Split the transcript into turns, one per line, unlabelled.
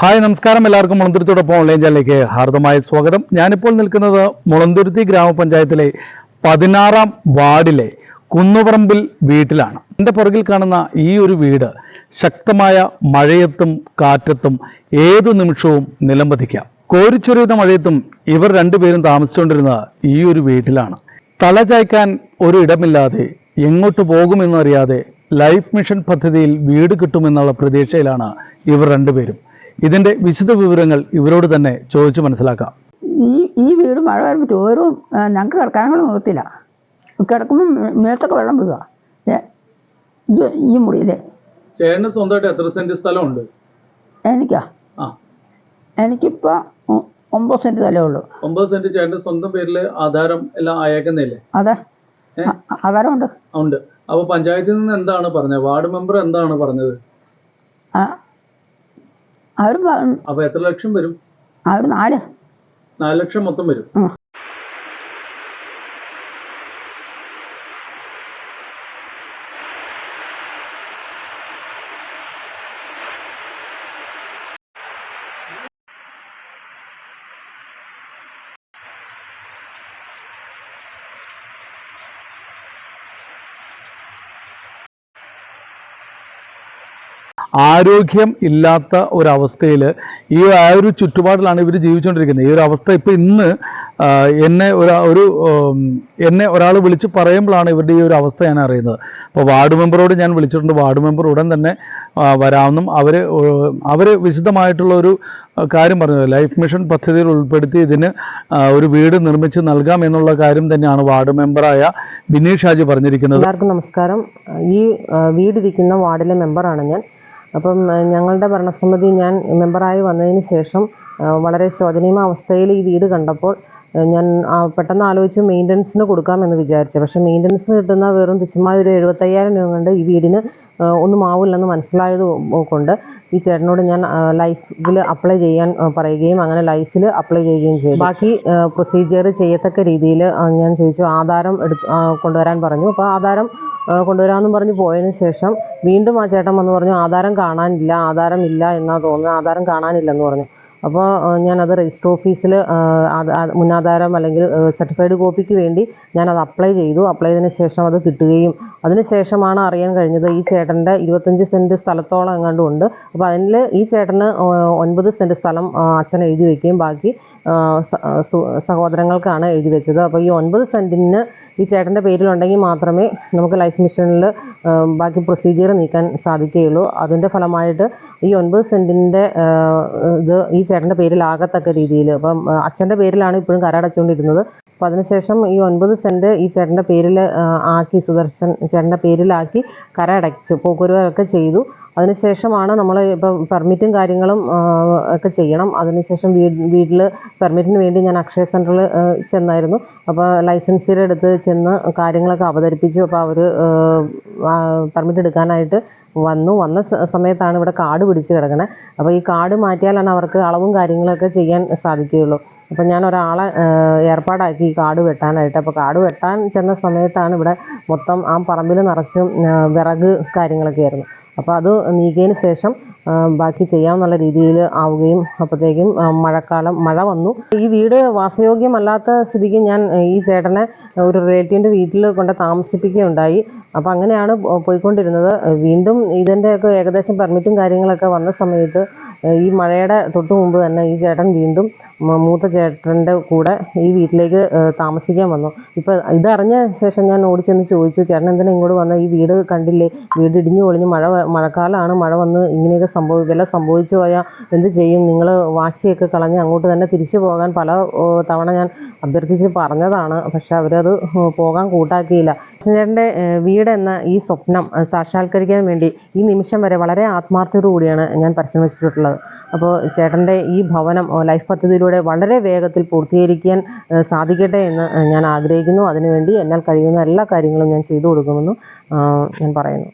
Hi നമസ്കാരം. എല്ലാവർക്കും മുളന്തുരുത്തിയോടൊപ്പം online ചാനലിലേക്ക് ഹാർദമായ സ്വാഗതം. ഞാനിപ്പോൾ നിൽക്കുന്നത് മുളന്തുരുത്തി ഗ്രാമപഞ്ചായത്തിലെ പതിനാറാം വാർഡിലെ കുന്നുപറമ്പിൽ വീട്ടിലാണ്. എന്റെ പുറകിൽ കാണുന്ന ഈ ഒരു വീട് ശക്തമായ മഴയത്തും കാറ്റത്തും ഏതു നിമിഷവും നിലംപതിക്കാം കോരിച്ചൊരിയുന്ന മഴയത്തും ഇവർ രണ്ടുപേരും താമസിച്ചുകൊണ്ടിരുന്നത് ഈ ഒരു വീട്ടിലാണ്. തല ചായ്ക്കാൻ ഒരു ഇടമില്ലാതെ എങ്ങോട്ട് പോകുമെന്നറിയാതെ ലൈഫ് മിഷൻ പദ്ധതിയിൽ വീട് കിട്ടുമെന്നുള്ള പ്രതീക്ഷയിലാണ് ഇവർ രണ്ടുപേരും. ഇതിന്റെ വിശദ വിവരങ്ങൾ ഇവരോട് തന്നെ ചോദിച്ചു മനസ്സിലാക്കാം.
ഈ ഈ വീട് മഴ വരുമ്പോൾ ചോരവും ഞങ്ങൾക്ക് കിടക്കാനുള്ള നോക്കത്തില്ല. കിടക്കുമ്പോൾ മേത്തൊക്കെ വെള്ളം വീഴുക. ഈ- മുറിയില്ലേ മുറിയിലെ.
ചേട്ടന് സ്വന്തമായിട്ട് എത്ര സെന്റ് സ്ഥലമുണ്ട്?
എനിക്കാ? എനിക്കിപ്പോ ഒമ്പത് സെന്റ് സ്ഥലമേ ഉള്ളൂ.
ഒമ്പത് സെന്റ് ചേട്ടന്റെ സ്വന്തം പേരിൽ ആധാരം എല്ലാം അയക്കുന്നില്ലേ
അതെ. ആധാരമുണ്ട്
ഉണ്ട്. അപ്പൊ പഞ്ചായത്തിൽ നിന്ന് എന്താണ് പറഞ്ഞത്? വാർഡ് മെമ്പർ എന്താണ് പറഞ്ഞത്?
അവർ
അപ്പൊ എത്ര ലക്ഷം വരും?
അവർ നാല്.
നാല് ലക്ഷം മൊത്തം വരും. ആരോഗ്യം ഇല്ലാത്ത ഒരവസ്ഥയിൽ ഈ ആ ഒരു ചുറ്റുപാടിലാണ് ഇവർ ജീവിച്ചുകൊണ്ടിരിക്കുന്നത്. ഈ ഒരു അവസ്ഥ ഇപ്പോൾ ഇന്ന് എന്നെ ഒരു ഒരു എന്നെ ഒരാൾ വിളിച്ച് പറയുമ്പോഴാണ് ഇവരുടെ ഈ ഒരു അവസ്ഥ ഞാൻ അറിയുന്നത്. അപ്പോൾ വാർഡ് മെമ്പറോട് ഞാൻ വിളിച്ചിട്ടുണ്ട്. വാർഡ് മെമ്പർ ഉടൻ തന്നെ വരാമെന്നും അവർ അവർ വിശദമായിട്ടുള്ള ഒരു കാര്യം പറഞ്ഞത് ലൈഫ് മിഷൻ പദ്ധതിയിൽ ഉൾപ്പെടുത്തി ഇതിന് ഒരു വീട് നിർമ്മിച്ച് നൽകാം എന്നുള്ള കാര്യം തന്നെയാണ് വാർഡ് മെമ്പറായ ബിനീഷ് ഷാജി പറഞ്ഞിരിക്കുന്നത്.
എല്ലാവർക്കും നമസ്കാരം. ഈ വീട് വീടിരിക്കുന്ന വാർഡിലെ മെമ്പറാണ് ഞാൻ. അപ്പം ഞങ്ങളുടെ ഭരണസമിതി ഞാൻ മെമ്പറായി വന്നതിന് ശേഷം വളരെ ശോചനീയമായ അവസ്ഥയിൽ ഈ വീട് കണ്ടപ്പോൾ ഞാൻ പെട്ടെന്ന് ആലോചിച്ച് മെയിന്റനൻസിന് കൊടുക്കാമെന്ന് വിചാരിച്ചു. പക്ഷേ മെയിന്റനൻസിന് കിട്ടുന്ന വെറും തുച്ഛമായ ഒരു എഴുപത്തയ്യായിരം രൂപ കൊണ്ട് ഈ വീടിന് ഒന്നും ആവില്ലെന്ന് മനസ്സിലായത് കൊണ്ട് ഈ ചേട്ടനോട് ഞാൻ ലൈഫിൽ അപ്ലൈ ചെയ്യാൻ പറയുകയും അങ്ങനെ ലൈഫിൽ അപ്ലൈ ചെയ്യുകയും ചെയ്തു. ബാക്കി പ്രൊസീജിയർ ചെയ്യത്തക്ക രീതിയിൽ ഞാൻ ചോദിച്ചു ആധാരം എടുത്ത് കൊണ്ടുവരാൻ പറഞ്ഞു. അപ്പോൾ ആധാരം കൊണ്ടുവരാമെന്നും പറഞ്ഞ് പോയതിന് ശേഷം വീണ്ടും ആ ചേട്ടൻ വന്ന് പറഞ്ഞു ആധാരം കാണാനില്ല ആധാരം ഇല്ല എന്നാണ് തോന്നുന്നത് ആധാരം കാണാനില്ലെന്ന് പറഞ്ഞു. അപ്പോൾ ഞാനത് രജിസ്റ്റർ ഓഫീസിൽ മുന്നാധാരം അല്ലെങ്കിൽ സർട്ടിഫൈഡ് കോപ്പിക്ക് വേണ്ടി ഞാനത് അപ്ലൈ ചെയ്തു. അപ്ലൈ ചെയ്തതിന് ശേഷം അത് കിട്ടുകയും അതിന് ശേഷമാണ് അറിയാൻ കഴിഞ്ഞത് ഈ ചേട്ടന്റെ ഇരുപത്തഞ്ച് സെന്റ് സ്ഥലത്തോളം എങ്ങാണ്ടും ഉണ്ട്. അപ്പോൾ അതിൽ ഈ ചേട്ടന് ഒൻപത് സെന്റ് സ്ഥലം അച്ഛൻ എഴുതി വയ്ക്കുകയും ബാക്കി സഹോദരങ്ങൾക്കാണ് എഴുതി വെച്ചത്. അപ്പോൾ ഈ ഒൻപത് സെന്റിന് ഈ ചേട്ടന്റെ പേരിലുണ്ടെങ്കിൽ മാത്രമേ നമുക്ക് ലൈഫ് മിഷനിൽ ബാക്കി പ്രൊസീജിയർ നീക്കാൻ സാധിക്കുകയുള്ളൂ. അതിന്റെ ഫലമായിട്ട് ഈ ഒൻപത് സെന്റിന്റെ ഇത് ഈ ചേട്ടന്റെ പേരിലാകത്തക്ക രീതിയിൽ അപ്പം അച്ഛന്റെ പേരിലാണ് ഇപ്പോഴും കരടച്ചുകൊണ്ടിരുന്നത് അപ്പോൾ അതിനുശേഷം ഈ ഒൻപത് സെന്റ് ഈ ചേട്ടന്റെ പേരിൽ ആക്കി സുദർശൻ ചേട്ടന്റെ പേരിലാക്കി കര അടച്ചു പോക്കുരുവൊക്കെ ചെയ്തു. അതിനുശേഷമാണ് നമ്മൾ ഇപ്പം പെർമിറ്റും കാര്യങ്ങളും ഒക്കെ ചെയ്യണം. അതിനുശേഷം വീട് വീട്ടിൽ പെർമിറ്റിന് വേണ്ടി ഞാൻ അക്ഷയ സെന്ററിൽ ചെന്നായിരുന്നു. അപ്പോൾ ലൈസൻസിയുടെ അടുത്ത് ചെന്ന് കാര്യങ്ങളൊക്കെ അവതരിപ്പിച്ചു. അപ്പോൾ അവർ പെർമിറ്റ് എടുക്കാനായിട്ട് വന്നു. വന്ന സമയത്താണ് ഇവിടെ കാട് പിടിച്ച് കിടക്കുന്നത് അപ്പോൾ ഈ കാട് മാറ്റിയാലാണ് അവർക്ക് അളവും കാര്യങ്ങളൊക്കെ ചെയ്യാൻ സാധിക്കുകയുള്ളൂ. അപ്പം ഞാൻ ഒരാളെ ഏർപ്പാടാക്കി കാട് വെട്ടാനായിട്ട്. അപ്പോൾ കാട് വെട്ടാൻ ചെന്ന സമയത്താണ് ഇവിടെ മൊത്തം ആ പറമ്പിൽ നിറച്ചും വിറക് കാര്യങ്ങളൊക്കെ ആയിരുന്നു. അപ്പോൾ അത് നീക്കിയതിന് ശേഷം ബാക്കി ചെയ്യാമെന്നുള്ള രീതിയിൽ ആവുകയും അപ്പോഴത്തേക്കും മഴക്കാലം മഴ വന്നു. ഈ വീട് വാസയോഗ്യമല്ലാത്ത സ്ഥിതിക്ക് ഞാൻ ഈ ചേട്ടനെ ഒരു റിലേറ്റീവിന്റെ വീട്ടിൽ കൊണ്ട് താമസിപ്പിക്കുകയുണ്ടായി. അപ്പോൾ അങ്ങനെയാണ് പോയിക്കൊണ്ടിരുന്നത്. വീണ്ടും ഇതിന്റെയൊക്കെ ഏകദേശം പെർമിറ്റും കാര്യങ്ങളൊക്കെ വന്ന സമയത്ത് ഈ മഴയുടെ തൊട്ട് മുമ്പ് തന്നെ ഈ ചേട്ടൻ വീണ്ടും മൂത്ത ചേട്ടന്റെ കൂടെ ഈ വീട്ടിലേക്ക് താമസിക്കാൻ വന്നു. ഇപ്പോൾ ഇതറിഞ്ഞ ശേഷം ഞാൻ ഓടിച്ചെന്ന് ചോദിച്ചു ചേട്ടൻ എന്തിനാ ഇങ്ങോട്ട് വന്ന? ഈ വീട് കണ്ടില്ലേ? വീട് ഇടിഞ്ഞു പൊളിഞ്ഞ് മഴ മഴക്കാലമാണ് മഴ വന്ന് ഇങ്ങനെയൊക്കെ സംഭവി വില സംഭവിച്ചു പോയാൽ എന്ത് ചെയ്യും? നിങ്ങൾ വാശിയൊക്കെ കളഞ്ഞ് അങ്ങോട്ട് തന്നെ തിരിച്ചു പോകാൻ പല തവണ ഞാൻ അഭ്യർത്ഥിച്ച് പറഞ്ഞതാണ്. പക്ഷെ അവരത് പോകാൻ കൂട്ടാക്കിയില്ല. ചേട്ടന്റെ വീട് എന്ന ഈ സ്വപ്നം സാക്ഷാത്കരിക്കാൻ വേണ്ടി ഈ നിമിഷം വരെ വളരെ ആത്മാർത്ഥയോടുകൂടിയാണ് ഞാൻ പരിശ്രമിച്ചിട്ടുള്ളത്. അപ്പോൾ ചേട്ടന്റെ ഈ ഭവനം ലൈഫ് പദ്ധതിയിലൂടെ വളരെ വേഗത്തിൽ പൂർത്തീകരിക്കാൻ സാധിക്കട്ടെ എന്ന് ഞാൻ ആഗ്രഹിക്കുന്നു. അതിനുവേണ്ടി എന്നാൽ കഴിയുന്ന എല്ലാ കാര്യങ്ങളും ഞാൻ ചെയ്തു കൊടുക്കുമെന്നും ഞാൻ പറയുന്നു.